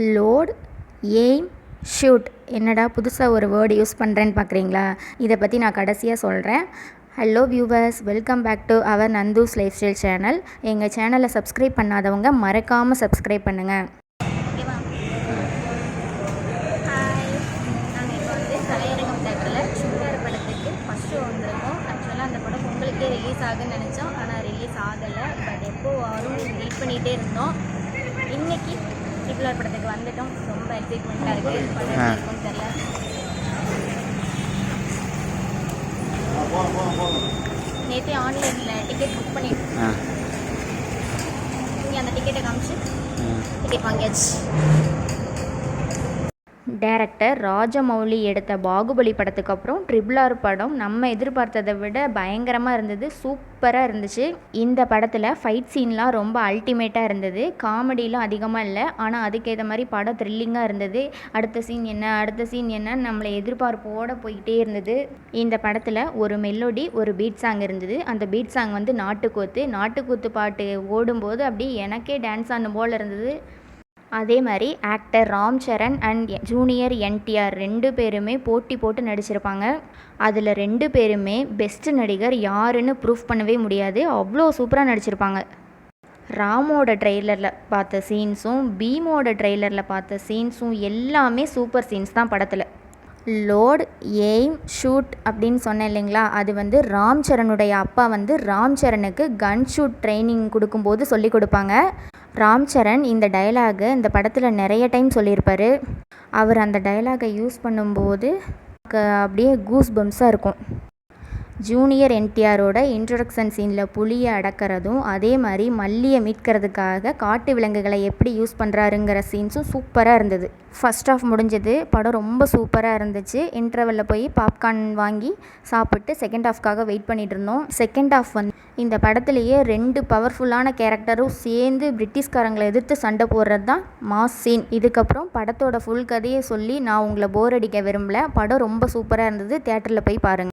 Load aim shoot என்னடா புதுசாக ஒரு வேர்டு யூஸ் பண்ணுறேன்னு பார்க்குறீங்களா இதை பற்றி நான் கடைசியாக சொல்கிறேன் hello viewers welcome back to our Nandhu's lifestyle channel எங்கள் சேனலை சப்ஸ்கிரைப் பண்ணாதவங்க மறக்காமல் சப்ஸ்கிரைப் பண்ணுங்கள் நாங்கள் வந்து ஆக்சுவலாக அந்த உங்களுக்கே ரிலீஸ் ஆகுன்னு நினச்சோம். ஆனால் ரிலீஸ் ஆகலை. பட் எப்போ வரும் வெயிட் பண்ணிகிட்டே இருந்தோம். இன்னைக்கு ட்ரிபிள் படத்துக்கு வந்துட்டோம். ரொம்ப எக்ஸைட்மெண்ட்டாக இருக்குது தெரியல. நேற்றே ஆன்லைனில் டிக்கெட் புக் பண்ணி ஆ. நீங்கள் அந்த டிக்கெட்டை காமிச்சு டிக்கெட் வாங்கியாச்சு. டேரக்டர் ராஜமௌலி எடுத்த பாகுபலி படத்துக்கு அப்புறம் ட்ரிபிள் ஆர் படம் நம்ம எதிர்பார்த்ததை விட பயங்கரமாக இருந்தது சூப்பராக இருந்துச்சு. இந்த படத்தில் ஃபைட் சீன்லாம் ரொம்ப அல்டிமேட்டாக இருந்தது. காமெடிலாம் அதிகமாக இல்லை ஆனால் அதுக்கேற்ற மாதிரி படம் த்ரில்லிங்காக இருந்தது. அடுத்த சீன் என்ன அடுத்த சீன் என்ன நம்மளை எதிர்பார்ப்போடு போய்கிட்டே இருந்தது. இந்த படத்தில் ஒரு மெலோடி ஒரு பீட் சாங் இருந்தது. அந்த பீட் சாங் வந்து நாட்டுக்கூத்து. நாட்டுக்கூத்து பாட்டு ஓடும்போது அப்படியே எனக்கே டான்ஸ் ஆன போல் இருந்தது. அதே மாதிரி actor Ram Charan and junior NTR ரெண்டு பேருமே போட்டி போட்டு நடிச்சிருப்பாங்க. அதில் ரெண்டு பேருமே பெஸ்ட் நடிகர் யாருன்னு ப்ரூஃப் பண்ணவே முடியாது. அவ்வளோ சூப்பராக நடிச்சிருப்பாங்க. ராமோட ட்ரெய்லரில் பார்த்த சீன்ஸும் பீமோட ட்ரெய்லரில் பார்த்த சீன்ஸும் எல்லாமே சூப்பர் சீன்ஸ் தான் படத்தில். லோட் எய்ம் ஷூட் அப்படின்னு சொன்னேன் இல்லைங்களா? அது வந்து ராம் சரணுடைய அப்பா வந்து ராம் சரணுக்கு கன் ஷூட் ட்ரைனிங் கொடுக்கும்போது சொல்லி கொடுப்பாங்க. ராம் சரண் இந்த டயலாகை இந்த படத்தில் நிறைய டைம் சொல்லியிருப்பார். அவர் அந்த டயலாகை யூஸ் பண்ணும்போது க- அப்படியே கூஸ் பம்ஸாக இருக்கும். ஜூனியர் என்டிஆரோட இன்ட்ரொடக்ஷன் சீனில் புலியை அடக்கிறதும் அதே மாதிரி மல்லியை மீட்கிறதுக்காக காட்டு விலங்குகளை எப்படி யூஸ் பண்ணுறாருங்கிற சீன்ஸும் சூப்பராக இருந்தது. ஃபர்ஸ்ட் ஆஃப் முடிஞ்சது படம் ரொம்ப சூப்பராக இருந்துச்சு. இன்டர்வெல்ல போய் பாப்கார்ன் வாங்கி சாப்பிட்டு செகண்ட் ஆஃப்காக வெயிட் பண்ணிட்டு இருந்தோம். செகண்ட் ஆஃப் வந்து இந்த படத்துலேயே ரெண்டு பவர்ஃபுல்லான கேரக்டரும் சேர்ந்து பிரிட்டிஷ்காரங்களை எதிர்த்து சண்டை போடுறது தான் மாஸ் சீன் இதுக்கப்புறம் படத்தோட ஃபுல் கதையை சொல்லி நான் உங்களை போர் அடிக்க விரும்பல. படம் ரொம்ப சூப்பராக இருந்தது. தேட்டரில் போய் பாருங்கள்